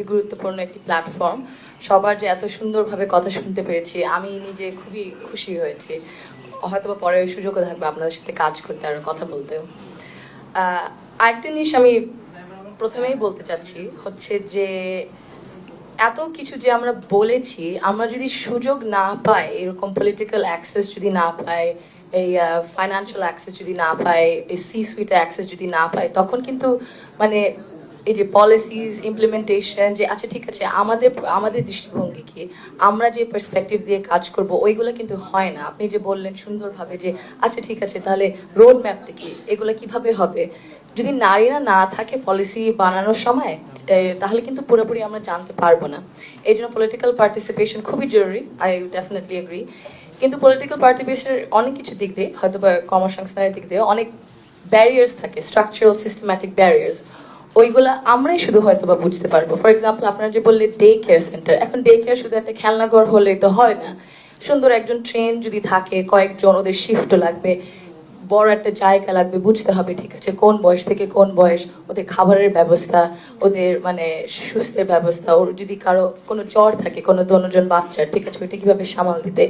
খুবই গুরুত্বপূর্ণ একটি প্ল্যাটফর্ম সবার যে এত সুন্দরভাবে কথা শুনতে পেরেছি, আমি নিজে খুবই খুশি হয়েছি। হয়তো পরে সুযোগও থাকবে আপনাদের সাথে কাজ করতে আর কথা বলতেও। আরেকটা জিনিস আমি প্রথমেই বলতে চাচ্ছি হচ্ছে যে, এত কিছু যে আমরা বলেছি, আমরা যদি সুযোগ না পাই, এরকম পলিটিক্যাল অ্যাক্সেস যদি না পাই, এই ফাইন্যান্সিয়াল অ্যাক্সেস যদি না পাই, এই সি সুইটে অ্যাক্সেস যদি না পাই, তখন কিন্তু মানে এই যে পলিসিস ইমপ্লিমেন্টেশন যে আচ্ছা ঠিক আছে, আমাদের আমাদের দৃষ্টিভঙ্গি কি? আমরা যে পার্সপেক্টিভ দিয়ে কাজ করব, ওইগুলো কিন্তু হয় না। আপনি যে বললেন সুন্দরভাবে যে আচ্ছা ঠিক আছে, তাহলে রোড ম্যাপটা কি? এগুলো কীভাবে হবে? যদি নারীরা না থাকে পলিসি বানানোর সময় তাহলে কিন্তু পুরোপুরি আমরা জানতে পারব না। এই জন্য পলিটিক্যাল পার্টিসিপেশন খুবই জরুরি আই ডেফিনেটলি এগ্রি কিন্তু পলিটিক্যাল পার্টিসিপেশনের অনেক কিছু দিক দিয়ে হয়তো বা কর্মসংস্থানের দিক দিয়ে অনেক ব্যারিয়ার্স থাকে স্ট্রাকচারাল সিস্টেম্যাটিক ব্যারিয়ার্স ওইগুলা আমরাই শুধু হয়তো বা বুঝতে পারব। ফর এক্সাম্পল আপনারা যে বললে ডে কেয়ার সেন্টার এখন ডে কেয়ার শুধু একটা খেলনাঘর হলে তো হয় না। সুন্দর একজন ট্রেন যদি থাকে, কয়েকজন ওদের শিফটও লাগবে, বড় একটা জায়গা লাগবে, বুঝতে হবে, ঠিক আছে, কোন বয়স থেকে কোন বয়স, ওদের খাবারের ব্যবস্থা, ওদের মানে সুস্থের ব্যবস্থা, ওর যদি কারও কোনো জ্বর থাকে, কোনো দনজন বাচ্চার, ঠিক আছে, ওইটা কীভাবে সামাল দিতে,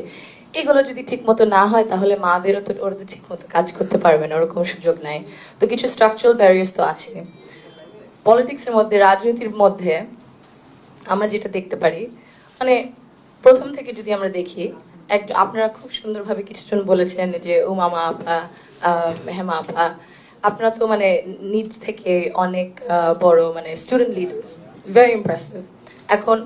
এগুলো যদি ঠিক মতো না হয়, তাহলে মাদেরও তো, ওরা তো ঠিক মতো কাজ করতে পারবে না, ওরকম সুযোগ নাই। তো কিছু স্ট্রাকচারাল ব্যারিয়ার্স তো আছে পলিটিক্সের মধ্যে, রাজনীতির মধ্যে আমরা যেটা দেখতে পারি মানে প্রথম থেকে যদি আমরা দেখি, এক, আপনারা খুব সুন্দরভাবে কিছুজন বলেছেন যে, ও মামা, আপা হেমা আপা, আপনারা তো মানে নিজ থেকে অনেক বড় মানে স্টুডেন্ট লিডার্স ভেরি ইমপ্রেসিভ এখন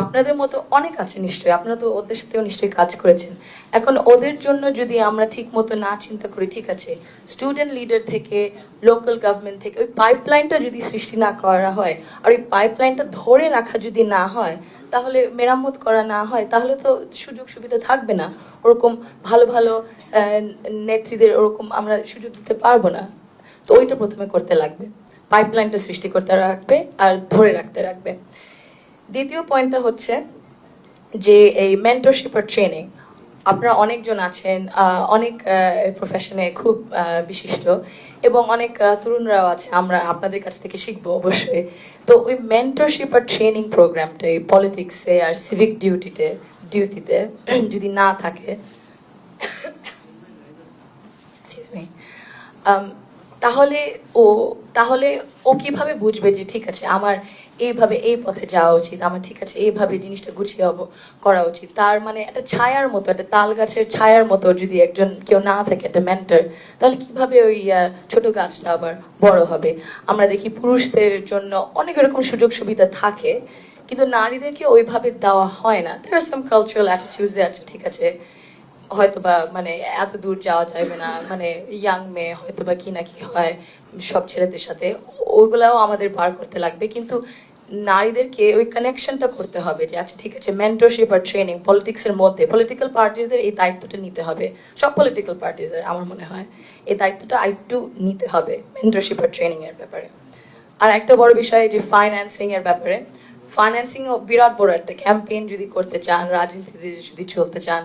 আপনাদের মতো অনেক আছে নিশ্চয়ই। আপনারা তো ওদের সাথেও নিশ্চয়ই কাজ করেছেন। এখন ওদের জন্য যদি আমরা ঠিক মতো না চিন্তা করি, ঠিক আছে স্টুডেন্ট লিডার থেকে লোকাল গভর্নমেন্ট থেকে, ওই পাইপলাইনটা যদি সৃষ্টি না করা হয়, আর ওই পাইপলাইনটা ধরে রাখা যদি না হয়, তাহলে মেরামত করা না হয়, তাহলে তো সুযোগ সুবিধা থাকবে না। ওরকম ভালো ভালো নেত্রীদের ওরকম আমরা সুযোগ দিতে পারব না। তো ওইটা প্রথমে করতে লাগবে। পাইপলাইনটা সৃষ্টি করতে রাখবে আর ধরে রাখতে রাখবে। দ্বিতীয় পয়েন্টটা হচ্ছে যে এই মেন্টরশিপ আর ট্রেনিং আপনারা অনেকজন আছেন অনেক প্রফেশনে খুব বিশিষ্ট এবং অনেক তরুণরাও আছে আমরা আপনাদের কাছ থেকে শিখব অবশ্যই তো ওই মেন্টরশিপ আর ট্রেনিং প্রোগ্রামটা এই পলিটিক্সে আর সিভিক ডিউটিতে ডিউটিতে যদি না থাকে. Um, তাহলে ও তাহলে ও কীভাবে বুঝবে যে ঠিক আছে আমার এইভাবে এই পথে যাওয়া উচিত, আমার ঠিক আছে, এইভাবে জিনিসটা গুছিয়ে হব- করা উচিত। তার মানে একটা ছায়ার মতো, একটা তাল গাছের ছায়ার মতো যদি একজন কেউ না থাকে, একটা মেন্টার তাহলে কীভাবে ওই ছোট গাছটা আবার বড় হবে? আমরা দেখি পুরুষদের জন্য অনেক রকম সুযোগ সুবিধা থাকে, কিন্তু নারীদেরকে ওইভাবে দেওয়া হয় না। দেয়ার সাম কালচারাল অ্যাটিটিউডস আছে, ঠিক আছে, হয়তোবা মানে এত দূর যাওয়া যাবে না মানে ইয়াং মেয়ে হয়তোবা কি না কি হয়, সব ছেলেদের সাথে ওইগুলাও আমাদের বার করতে লাগবে। কিন্তু নারীদেরকে ওই কানেকশনটা করতে হবে যে আচ্ছা ঠিক আছে মেন্টরশিপ আর ট্রেনিং পলিটিক্সের মধ্যে পলিটিক্যাল পার্টিজদের এই দায়িত্বটা নিতে হবে। সব পলিটিক্যাল পার্টিজের আমার মনে হয়, এই দায়িত্বটা আরেকটু নিতে হবে মেন্টরশিপ আর ট্রেনিং এর ব্যাপারে। আর একটা বড় বিষয় যে ফাইন্যান্সিং এর ব্যাপারে ফাইন্যান্সিং বিরাট বড় একটা ক্যাম্পেইন যদি করতে চান, রাজনীতিতে যদি চলতে চান।